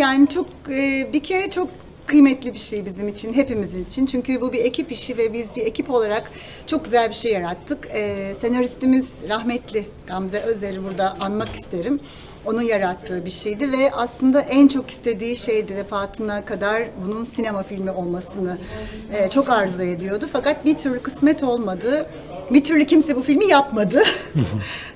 Yani çok e, bir kere çok kıymetli bir şey bizim için, hepimizin için. Çünkü bu bir ekip işi ve biz bir ekip olarak çok güzel bir şey yarattık. E, senaristimiz rahmetli Gamze Özel'i burada anmak isterim. Onun yarattığı bir şeydi ve aslında en çok istediği şeydi vefatına kadar bunun sinema filmi olmasını e, çok arzu ediyordu. Fakat bir türlü kısmet olmadı. Bir türlü kimse bu filmi yapmadı.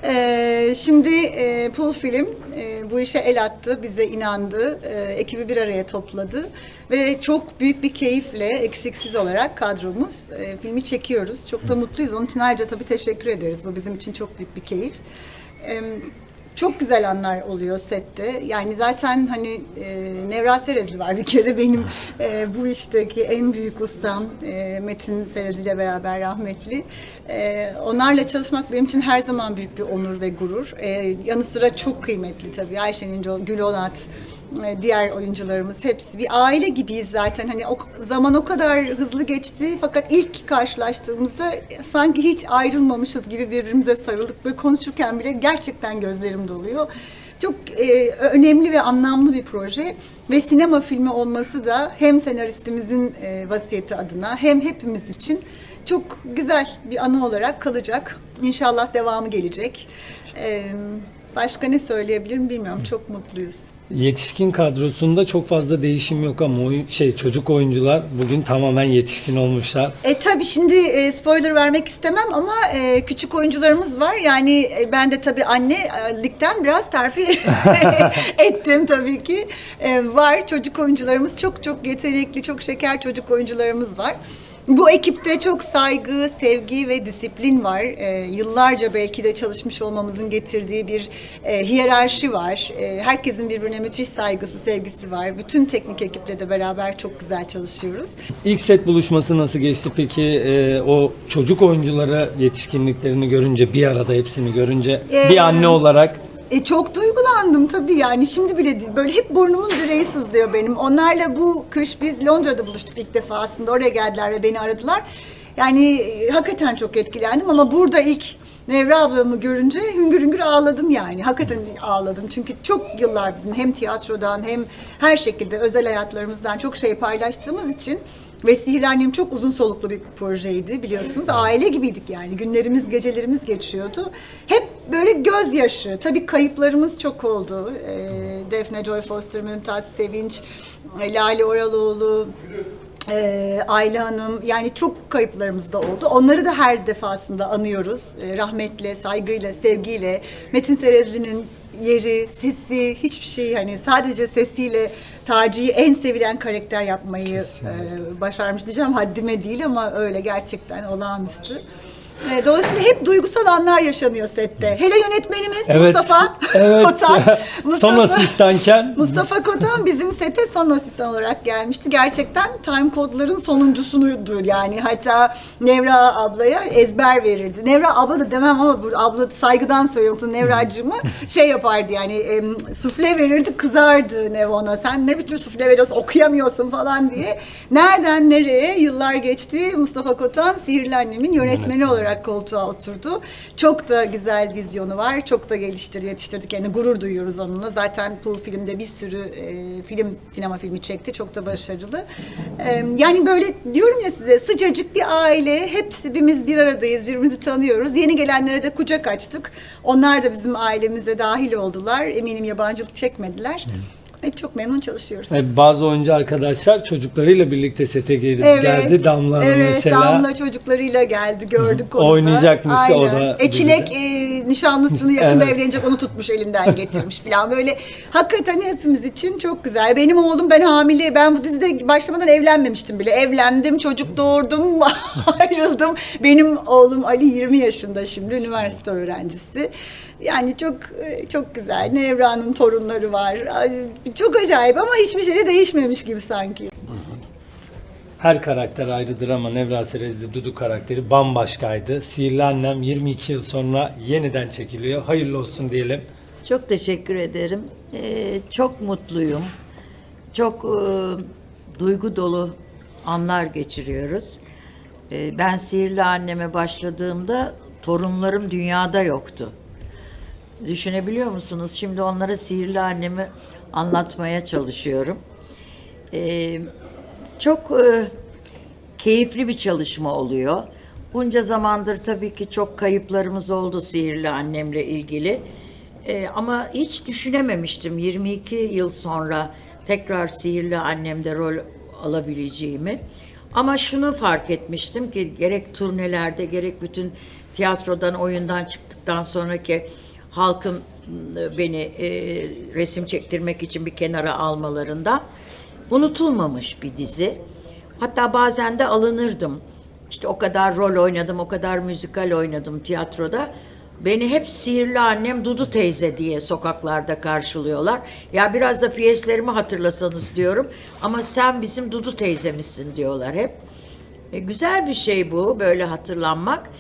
Ee, şimdi e, Pool Film e, bu işe el attı, bize inandı, e, ekibi bir araya topladı ve çok büyük bir keyifle eksiksiz olarak kadromuz e, filmi çekiyoruz. Çok da mutluyuz. Onun için ayrıca tabii teşekkür ederiz. Bu bizim için çok büyük bir keyif. E, çok güzel anlar oluyor sette. Yani zaten hani e, Nevra Serezli var bir kere benim e, bu işteki en büyük ustam e, Metin Serezli ile beraber rahmetli. E, onlarla çalışmak benim için her zaman büyük bir onur ve gurur. E, yanı sıra çok kıymetli tabii Ayşen İnce, Gül Onat, diğer oyuncularımız hepsi bir aile gibiyiz zaten. Hani o zaman o kadar hızlı geçti fakat ilk karşılaştığımızda sanki hiç ayrılmamışız gibi birbirimize sarıldık. Böyle konuşurken bile gerçekten gözlerim doluyor. Çok e, önemli ve anlamlı bir proje ve sinema filmi olması da hem senaristimizin e, vasiyeti adına hem hepimiz için çok güzel bir anı olarak kalacak. İnşallah devamı gelecek. E, başka ne söyleyebilirim bilmiyorum. Çok mutluyuz. Yetişkin kadrosunda çok fazla değişim yok ama oyun, şey çocuk oyuncular bugün tamamen yetişkin olmuşlar. E tabii şimdi e, spoiler vermek istemem ama e, küçük oyuncularımız var. Yani e, ben de tabii annelikten biraz terfi ettim tabii ki. E, var çocuk oyuncularımız çok çok yetenekli, çok şeker çocuk oyuncularımız var. Bu ekipte çok saygı, sevgi ve disiplin var. E, yıllarca belki de çalışmış olmamızın getirdiği bir e, hiyerarşi var. E, herkesin birbirine müthiş saygısı, sevgisi var. Bütün teknik ekiple de beraber çok güzel çalışıyoruz. İlk set buluşması nasıl geçti peki? Ee, o çocuk oyunculara yetişkinliklerini görünce bir arada hepsini görünce Ee, bir anne olarak E çok duygulandım tabii yani şimdi bile böyle hep burnumun direği sızlıyor benim. Onlarla bu kış biz Londra'da buluştuk ilk defa aslında oraya geldiler ve beni aradılar. Yani e, hakikaten çok etkilendim ama burada ilk Nevra ablamı görünce hüngür hüngür ağladım yani. Hakikaten ağladım çünkü çok yıllar bizim hem tiyatrodan hem her şekilde özel hayatlarımızdan çok şey paylaştığımız için ve Sihirli Annem çok uzun soluklu bir projeydi biliyorsunuz. Aile gibiydik yani. Günlerimiz, gecelerimiz geçiyordu. Hep böyle gözyaşı. Tabii kayıplarımız çok oldu. Ee, Defne Joy Foster, Mümtaz Sevinç, e, Lale Oraloğlu, e, Ayla Hanım yani çok kayıplarımız da oldu. Onları da her defasında anıyoruz. E, rahmetle, saygıyla, sevgiyle. Metin Serezli'nin yeri, sesi, hiçbir şey hani sadece sesiyle Taci'yi en sevilen karakter yapmayı e, başarmış diyeceğim. Haddime değil ama öyle gerçekten olağanüstü. E, dolayısıyla hep duygusal anlar yaşanıyor sette. Hele yönetmenimiz Evet. Mustafa Evet. Kotan. son asistanken Mustafa Kotan bizim sete son asistan olarak gelmişti. Gerçekten time kodların sonuncusunuydu yani. Hatta Nevra ablaya ezber verirdi. Nevra abla da demem ama bu abla saygıdan söylüyorum sana Nevracığımı şey yapardı yani em, sufle verirdi kızardı Nev ona. Sen ne biçim sufle veriyorsun okuyamıyorsun falan diye. Nereden nereye yıllar geçti Mustafa Kotan Sihirli Annem'in yönetmeni olarak koltuğa oturdu. Çok da güzel vizyonu var. Çok da geliştirdi, yetiştirdik. Yani gurur duyuyoruz onunla. Zaten Pul filmde bir sürü e, film, sinema filmi çekti. Çok da başarılı. E, yani böyle diyorum ya size sıcacık bir aile. Hepsi hepimiz bir aradayız. Birbirimizi tanıyoruz. Yeni gelenlere de kucak açtık. Onlar da bizim ailemize dahil oldular. Eminim yabancılık çekmediler. Ve çok memnun çalışıyoruz. e, bazı oyuncu arkadaşlar çocuklarıyla birlikte sete gel- geldi. Damla evet, mesela. Damla çocuklarıyla geldi gördük onu. Oynayacakmış, o Aynen. da E Çilek e, nişanlısını yakında Evet. evlenecek onu tutmuş elinden getirmiş falan böyle. Hakikaten hepimiz için çok güzel. Benim oğlum ben hamile ben bu dizide başlamadan evlenmemiştim bile. Evlendim çocuk doğurdum ayrıldım. Benim oğlum Ali 20 yaşında şimdi üniversite öğrencisi. Yani çok e, çok güzel. Nevra'nın torunları var. Çok acayip ama hiçbir şey de değişmemiş gibi sanki. Her karakter ayrıdır ama Nevra Serezli Dudu karakteri bambaşkaydı. Sihirli Annem 22 yıl sonra yeniden çekiliyor. Hayırlı olsun diyelim. Çok teşekkür ederim. Ee, çok mutluyum. Çok e, duygu dolu anlar geçiriyoruz. Ee, ben Sihirli Anneme başladığımda torunlarım dünyada yoktu. Düşünebiliyor musunuz? Şimdi onlara sihirli annemi anlatmaya çalışıyorum. Ee, çok e, keyifli bir çalışma oluyor. Bunca zamandır tabii ki çok kayıplarımız oldu sihirli annemle ilgili. Ee, ama hiç düşünememiştim 22 yıl sonra tekrar sihirli annemde rol alabileceğimi. Ama şunu fark etmiştim ki gerek turnelerde gerek bütün tiyatrodan oyundan çıktıktan sonraki halkın e, beni e, resim çektirmek için bir kenara almalarında unutulmamış bir dizi. Hatta bazen de alınırdım. İşte o kadar rol oynadım, o kadar müzikal oynadım tiyatroda. Beni hep sihirli annem Dudu teyze diye sokaklarda karşılıyorlar. Ya biraz da piyeslerimi hatırlasanız diyorum. Ama sen bizim Dudu teyzemizsin diyorlar hep. E, güzel bir şey bu böyle hatırlanmak.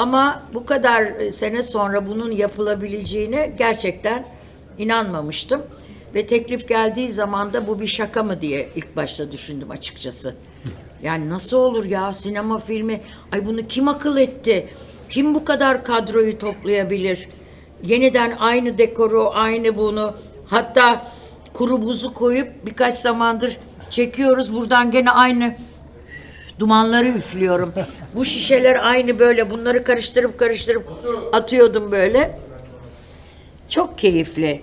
Ama bu kadar e, sene sonra bunun yapılabileceğine gerçekten inanmamıştım. Ve teklif geldiği zaman da bu bir şaka mı diye ilk başta düşündüm açıkçası. Yani nasıl olur ya sinema filmi? Ay bunu kim akıl etti? Kim bu kadar kadroyu toplayabilir? Yeniden aynı dekoru, aynı bunu hatta kuru buzu koyup birkaç zamandır çekiyoruz. Buradan gene aynı dumanları üflüyorum. Bu şişeler aynı böyle bunları karıştırıp karıştırıp atıyordum böyle. Çok keyifli.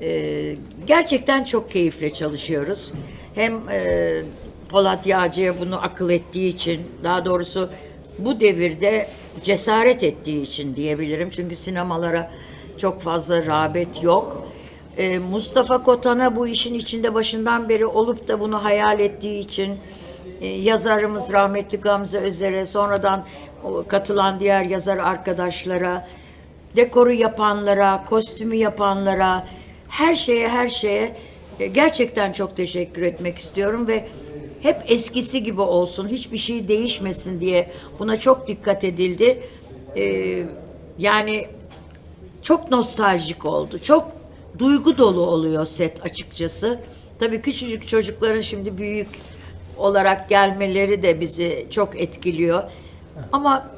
Ee, gerçekten çok keyifle çalışıyoruz. Hem e, Polat Yağcı'ya bunu akıl ettiği için, daha doğrusu bu devirde cesaret ettiği için diyebilirim. Çünkü sinemalara çok fazla rağbet yok. Ee, Mustafa Kotan'a bu işin içinde başından beri olup da bunu hayal ettiği için, yazarımız rahmetli Gamze Özer'e, sonradan katılan diğer yazar arkadaşlara, dekoru yapanlara, kostümü yapanlara, her şeye her şeye e, gerçekten çok teşekkür etmek istiyorum ve hep eskisi gibi olsun, hiçbir şey değişmesin diye buna çok dikkat edildi. Ee, yani çok nostaljik oldu. Çok duygu dolu oluyor set açıkçası. Tabii küçücük çocukların şimdi büyük olarak gelmeleri de bizi çok etkiliyor. Ama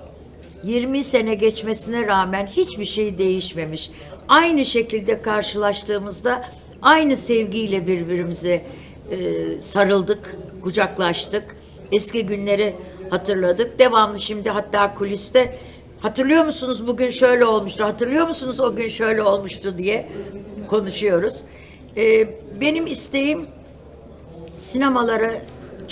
20 sene geçmesine rağmen hiçbir şey değişmemiş. Aynı şekilde karşılaştığımızda aynı sevgiyle birbirimize e, sarıldık, kucaklaştık. Eski günleri hatırladık. Devamlı şimdi hatta kuliste hatırlıyor musunuz bugün şöyle olmuştu, hatırlıyor musunuz o gün şöyle olmuştu diye konuşuyoruz. E, benim isteğim sinemalara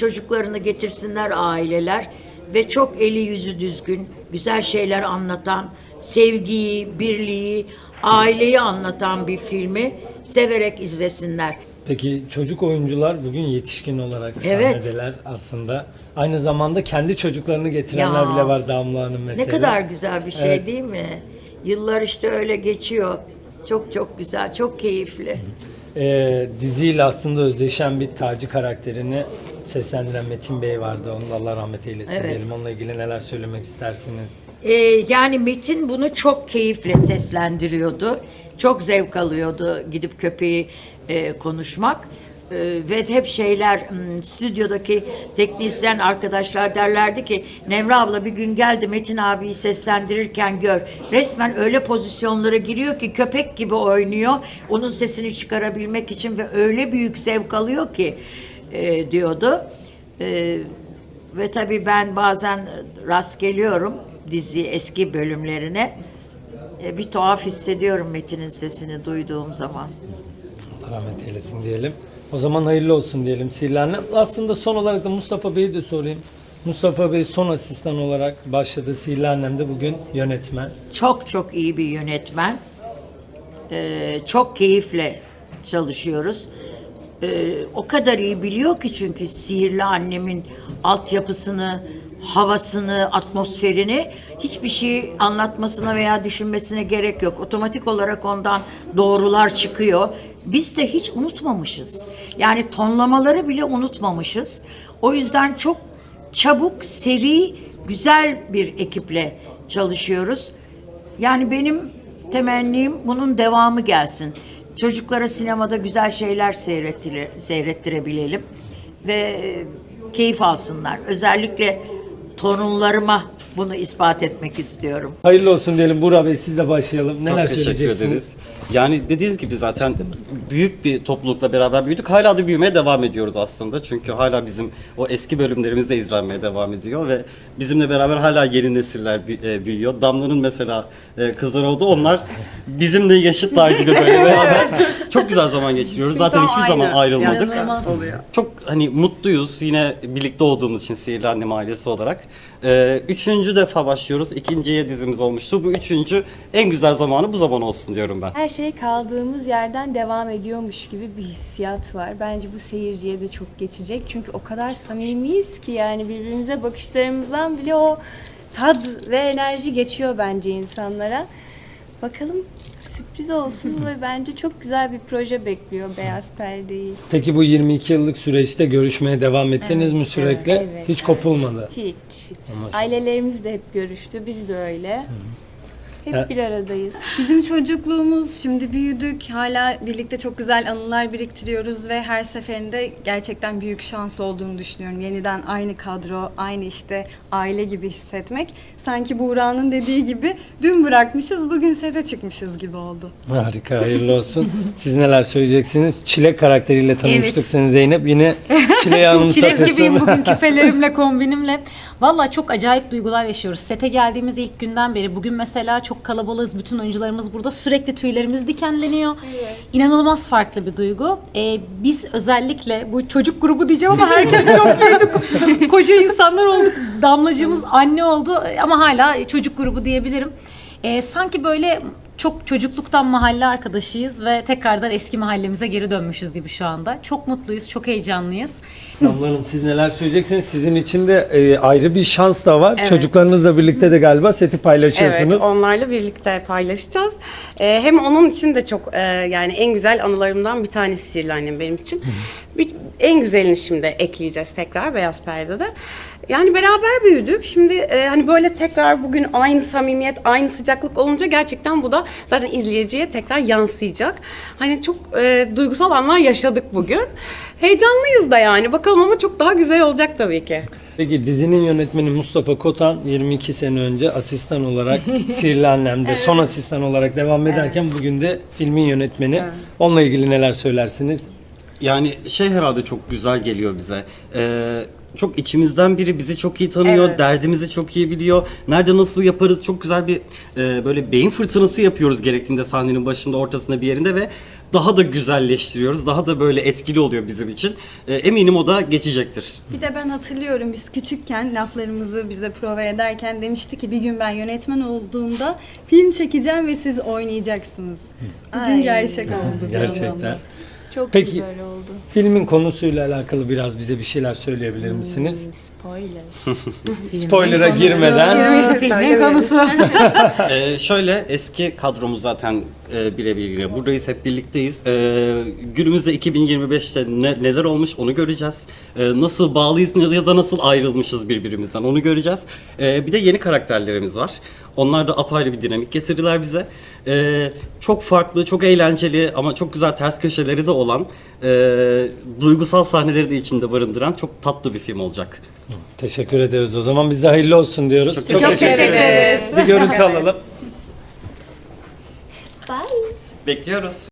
çocuklarını getirsinler aileler ve çok eli yüzü düzgün, güzel şeyler anlatan, sevgiyi, birliği, aileyi anlatan bir filmi severek izlesinler. Peki çocuk oyuncular bugün yetişkin olarak Evet. sahnedeler aslında. Aynı zamanda kendi çocuklarını getirenler Ya. bile var Damla Hanım mesela. Ne kadar güzel bir şey Evet. değil mi? Yıllar işte öyle geçiyor. Çok çok güzel, çok keyifli. Ee, diziyle aslında özdeşen bir Taci karakterini seslendiren Metin Bey vardı. Onu da Allah rahmet eylesin Evet. diyelim. Onunla ilgili neler söylemek istersiniz? Ee, yani Metin bunu çok keyifle seslendiriyordu. Çok zevk alıyordu gidip köpeği e, konuşmak. E, ve hep şeyler m, stüdyodaki teknisyen arkadaşlar derlerdi ki Nevra abla bir gün geldi Metin abiyi seslendirirken gör. Resmen öyle pozisyonlara giriyor ki köpek gibi oynuyor. Onun sesini çıkarabilmek için ve öyle büyük zevk alıyor ki e, diyordu. E, ve tabii ben bazen rast geliyorum dizi eski bölümlerine. E, bir tuhaf hissediyorum Metin'in sesini duyduğum zaman. Allah rahmet eylesin diyelim. O zaman hayırlı olsun diyelim Sihirli Annem. Aslında son olarak da Mustafa Bey'i de sorayım. Mustafa Bey son asistan olarak başladı. Sihirli Annem'de bugün yönetmen. Çok çok iyi bir yönetmen. E, çok keyifle çalışıyoruz. E, o kadar iyi biliyor ki çünkü sihirli annemin altyapısını, havasını, atmosferini hiçbir şey anlatmasına veya düşünmesine gerek yok. Otomatik olarak ondan doğrular çıkıyor. Biz de hiç unutmamışız. Yani tonlamaları bile unutmamışız. O yüzden çok çabuk, seri, güzel bir ekiple çalışıyoruz. Yani benim temennim bunun devamı gelsin. Çocuklara sinemada güzel şeyler seyrettire, seyrettirebilelim ve e, keyif alsınlar. Özellikle torunlarıma bunu ispat etmek istiyorum. Hayırlı olsun diyelim. Burak Bey sizle başlayalım. Neler Çok teşekkür söyleyeceksiniz? ederiz. Yani dediğiniz gibi zaten büyük bir toplulukla beraber büyüdük. Hala da büyümeye devam ediyoruz aslında. Çünkü hala bizim o eski bölümlerimiz de izlenmeye devam ediyor ve bizimle beraber hala yeni nesiller e, büyüyor. Damla'nın mesela e, kızları oldu. Onlar bizimle yaşıtlar gibi böyle beraber çok güzel zaman geçiriyoruz. Zaten hiçbir zaman ayrılmadık. Çok hani mutluyuz yine birlikte olduğumuz için Sihirli Annem ailesi olarak. Ee, üçüncü defa başlıyoruz. İkinciye dizimiz olmuştu. Bu üçüncü en güzel zamanı bu zaman olsun diyorum ben. Her şey kaldığımız yerden devam ediyormuş gibi bir hissiyat var. Bence bu seyirciye de çok geçecek. Çünkü o kadar samimiyiz ki yani birbirimize bakışlarımızdan bile o tad ve enerji geçiyor bence insanlara. Bakalım sürpriz olsun ve bence çok güzel bir proje bekliyor Beyaz Perde'yi. Peki bu 22 yıllık süreçte görüşmeye devam ettiniz mi sürekli? evet, Hiç kopulmadı. Hiç, hiç. Ailelerimiz de hep görüştü, biz de öyle. Hep Ya- bir aradayız. Bizim çocukluğumuz, şimdi büyüdük, hala birlikte çok güzel anılar biriktiriyoruz ve her seferinde gerçekten büyük şans olduğunu düşünüyorum. Yeniden aynı kadro, aynı işte aile gibi hissetmek. Sanki Buğra'nın dediği gibi dün bırakmışız, bugün sete çıkmışız gibi oldu. Harika, hayırlı olsun. Siz neler söyleyeceksiniz? Çilek karakteriyle tanıştık Evet. seni Zeynep. Yine Çilek'i anımsatıyorsun. Çilek gibiyim bugün küpelerimle, kombinimle. Valla çok acayip duygular yaşıyoruz. Sete geldiğimiz ilk günden beri. Bugün mesela çok kalabalığız. Bütün oyuncularımız burada. Sürekli tüylerimiz dikenleniyor. İnanılmaz farklı bir duygu. Ee, biz özellikle bu çocuk grubu diyeceğim ama herkes çok büyüdük. Koca insanlar olduk. Damlacığımız anne oldu ama hala çocuk grubu diyebilirim. Ee, sanki böyle çok çocukluktan mahalle arkadaşıyız ve tekrardan eski mahallemize geri dönmüşüz gibi şu anda. Çok mutluyuz, çok heyecanlıyız. Damla Hanım siz neler söyleyeceksiniz? Sizin için de e, ayrı bir şans da var. Çocuklarınızla birlikte de galiba seti paylaşıyorsunuz. Evet, onlarla birlikte paylaşacağız. Ee, hem onun için de çok e, yani en güzel anılarımdan bir tanesi Sihirli Annem benim için. Bir, en güzelini şimdi ekleyeceğiz tekrar Beyaz Perde'de. Yani beraber büyüdük. Şimdi e, hani böyle tekrar bugün aynı samimiyet, aynı sıcaklık olunca gerçekten bu da zaten izleyiciye tekrar yansıyacak. Hani çok e, duygusal anlar yaşadık bugün. Heyecanlıyız da yani. Bakalım ama çok daha güzel olacak tabii ki. Peki dizinin yönetmeni Mustafa Kotan 22 sene önce asistan olarak Sihirli Annem'de son asistan olarak devam ederken bugün de filmin yönetmeni. Onunla ilgili neler söylersiniz? Yani şey herhalde çok güzel geliyor bize. Ee, çok içimizden biri bizi çok iyi tanıyor, Evet. derdimizi çok iyi biliyor. Nerede nasıl yaparız çok güzel bir e, böyle beyin fırtınası yapıyoruz gerektiğinde sahnenin başında, ortasında bir yerinde ve daha da güzelleştiriyoruz. Daha da böyle etkili oluyor bizim için. Ee, eminim o da geçecektir. Bir de ben hatırlıyorum biz küçükken laflarımızı bize prova ederken demişti ki bir gün ben yönetmen olduğumda film çekeceğim ve siz oynayacaksınız. Bugün Ay. gerçek oldu. bir Gerçekten. Çok Peki. güzel oldu. Filmin konusuyla alakalı biraz bize bir şeyler söyleyebilir misiniz? Spoiler. Spoiler'a girmeden Filmin konusu. Ee, şöyle eski kadromuz zaten e, birebir yine buradayız hep birlikteyiz. Ee, günümüzde 2025'te ne, neler olmuş onu göreceğiz. Ee, nasıl bağlıyız ya da nasıl ayrılmışız birbirimizden onu göreceğiz. Ee, bir de yeni karakterlerimiz var. Onlar da apayrı bir dinamik getirdiler bize. Ee, çok farklı, çok eğlenceli ama çok güzel ters köşeleri de olan, e, duygusal sahneleri de içinde barındıran çok tatlı bir film olacak. teşekkür ederiz. O zaman biz de hayırlı olsun diyoruz. Çok, teşekkür ederiz. Bir görüntü alalım. Bekliyoruz.